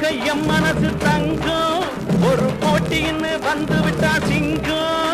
பொதுவாக மனசு தங்கம். ஒரு போட்டின்னு வந்து விட்டா சிங்கம்.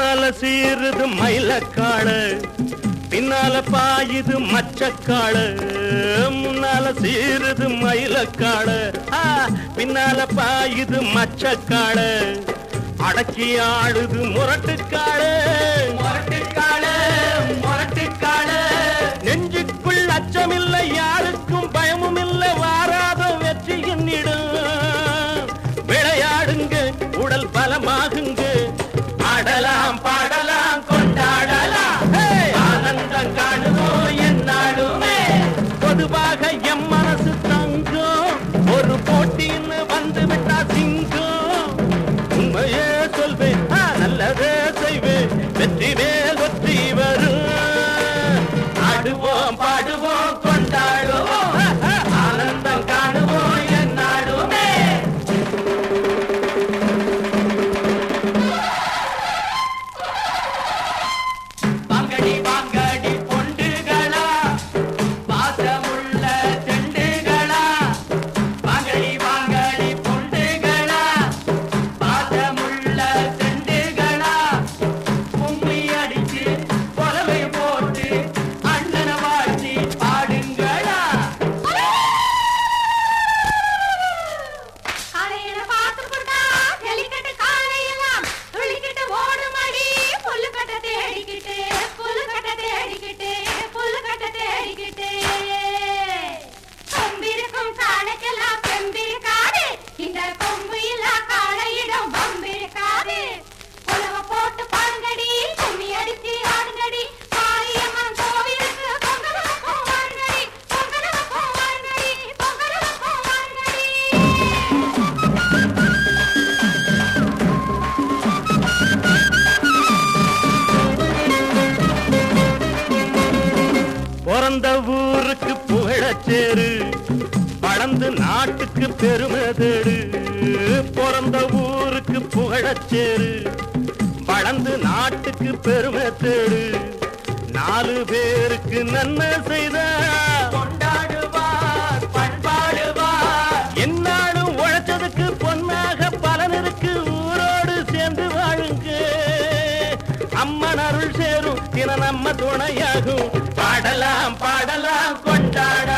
முன்னால சீருது மயிலக்காடு பின்னால பாயுது மச்சக்காடு முன்னால சீருது மயிலக்காடு பின்னால பாயுது மச்சக்காடு அடக்கி ஆடுது முரட்டுக்காடு நாட்டுக்கு பெருமை தேடு. பிறந்த ஊருக்கு புகழச்சேரு வளர்ந்து நாட்டுக்கு பெருமை தேடு. நாலு பேருக்கு நன்மை செய்த. கொண்டாடுவார் பண்பாடுவார். என்னாலும் உழைச்சதுக்கு பொன்னாக பலன் இருக்கு. ஊரோடு சேர்ந்து வாழுங்க. அம்மன் அருள் சேரும் தின நம்ம துணையாகும். பாடலாம் பாடலாம் கொண்டாட